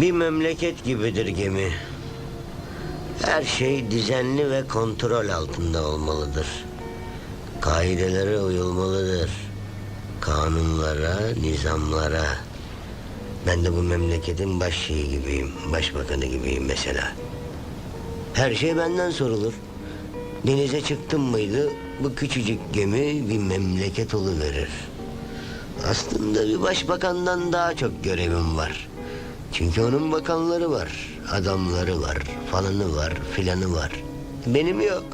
Bir memleket gibidir gemi. Her şey düzenli ve kontrol altında olmalıdır. Kaidelere uyulmalıdır. Kanunlara, nizamlara. Ben de bu memleketin baş şeyi gibiyim. Başbakanı gibiyim mesela. Her şey benden sorulur. Denize çıktım mıydı bu küçücük gemi bir memleket verir. Aslında bir başbakandan daha çok görevim var. Çünkü onun bakanları var, adamları var, falanı var, filanı var. Benim yok.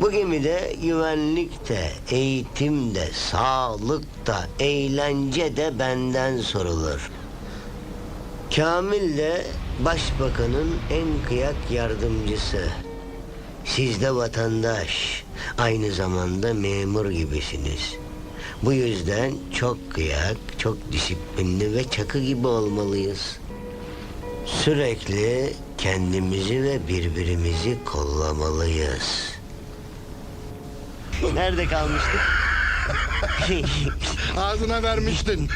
Bu gemide güvenlik de, eğitim de, sağlık da, eğlence de benden sorulur. Kamil de başbakanın en kıyak yardımcısı. Siz de vatandaş, aynı zamanda memur gibisiniz. Bu yüzden çok kıyak, çok disiplinli ve çakı gibi olmalıyız. Sürekli kendimizi ve birbirimizi kollamalıyız. Nerede kalmıştık? Ağzına vermiştin.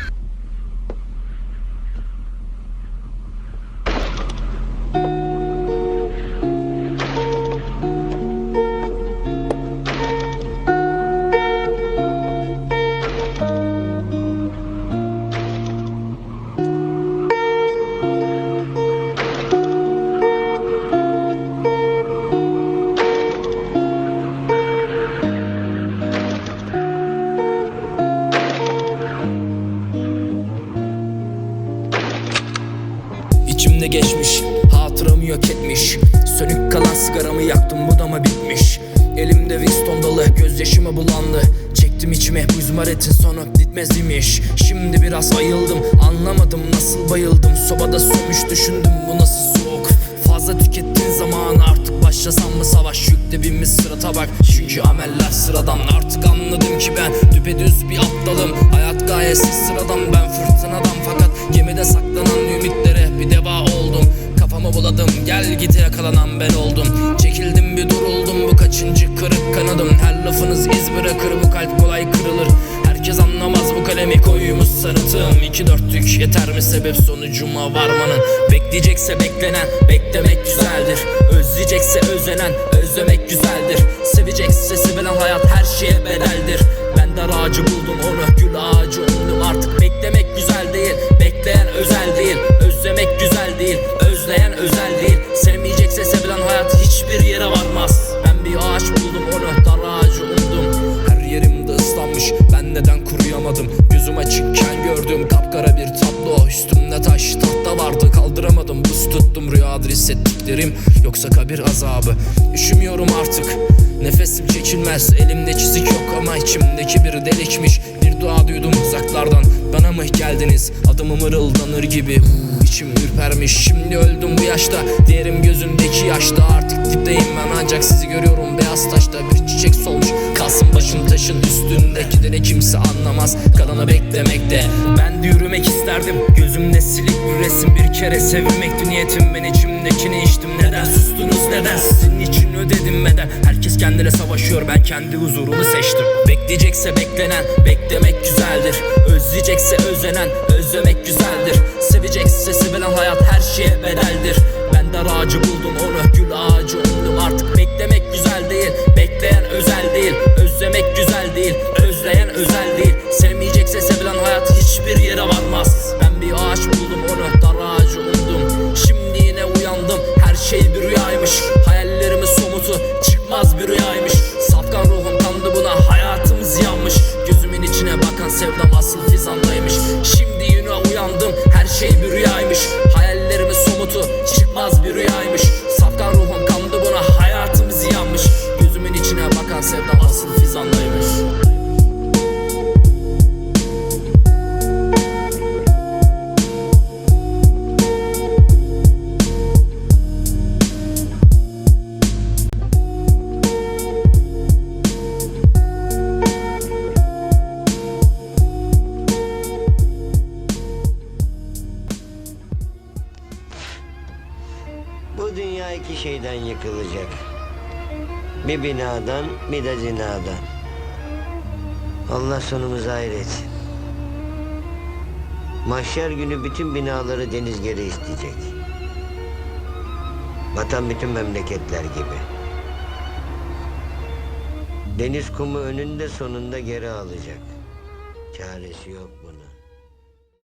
Etmiş Sönük kalan sigaramı yaktım bu da mı bitmiş. Elimde Winston dalı gözyaşıma bulandı Çektim içime bu izmaretin sonu bitmez imiş. Şimdi biraz ayıldım anlamadım nasıl bayıldım. Sobada sönmüş düşündüm bu nasıl soğuk. Fazla tükettiğin zaman artık başlasam mı savaş? Yükte binmiş sıra tabak Çünkü ameller sıradan. Artık anladım ki ben düpedüz bir aptalım. Hayat gayetsiz sıradan. Ben fırtınadan. Fakat gemide saklanan ümitlere bir deva oldum Buladım gel git yakalanan ben oldum. Çekildim bir duruldum. Bu kaçıncı kırık kanadım? Her lafınız iz bırakır. Bu kalp kolay kırılır. Herkes anlamaz bu kalemi. Koymuş sanatım İki dörtlük yeter mi sebep sonucuma varmanın? Bekleyecekse beklenen beklemek güzeldir. Özleyecekse özlenen özlemek güzeldir özleyen özel değil. Sevmeyecekse sevilen hayat hiçbir yere varmaz. Ben bir ağaç buldum onu dar ağacı umdum Her yerimde ıslanmış ben neden kuruyamadım? Gözüm açıkken gördüm kapkara bir tablo. Üstümde taş tahta vardı kaldıramadım. Buz tuttum rüyadır hissettiklerim Yoksa kabir azabı. Üşümüyorum artık. Nefesim çekilmez elimde çizik yok ama içimdeki bir delikmiş. Bir dua duydum uzaklardan. Bana mı geldiniz? Adımı mırıldanır gibi İçim ürpermiş. Şimdi öldüm bu yaşta. Diğerim gözündeki yaşta. Artık dipteyim ben Ancak sizi görüyorum. Beyaz taşta bir çiçek solmuş. Kalsın başın taşın üstündekileri kimse anlamaz. Kalanı beklemekte Ben de yürümek isterdim. Gözümde silik bir resim bir kere sevilmekti niyetim. Ben içimdekini içtim neden sustunuz neden? Sizin için ödedim beden. Herkes kendine savaşıyor ben kendi huzurumu seçtim. Bekleyecekse beklenen beklemek güzeldir. Özleyecekse özlenen özlemek güzeldir. Sevecekse sevilen hayat her şeye bedeldir. Ben dar ağacı buldum onu gül ağacı umdum. Artık beklemek güzel değil bekleyen özel değil. Özlemek güzel değil özleyen özel değil Hayallerimin somutu çıkmaz bir rüyaymış Bu dünya iki şeyden yıkılacak. Bir binadan bir de zinadan. Allah sonumuzu hayretsin. Mahşer günü bütün binaları deniz geri isteyecek. Vatan bütün memleketler gibi. Deniz kumu önünde sonunda geri alacak. Çaresi yok bunun.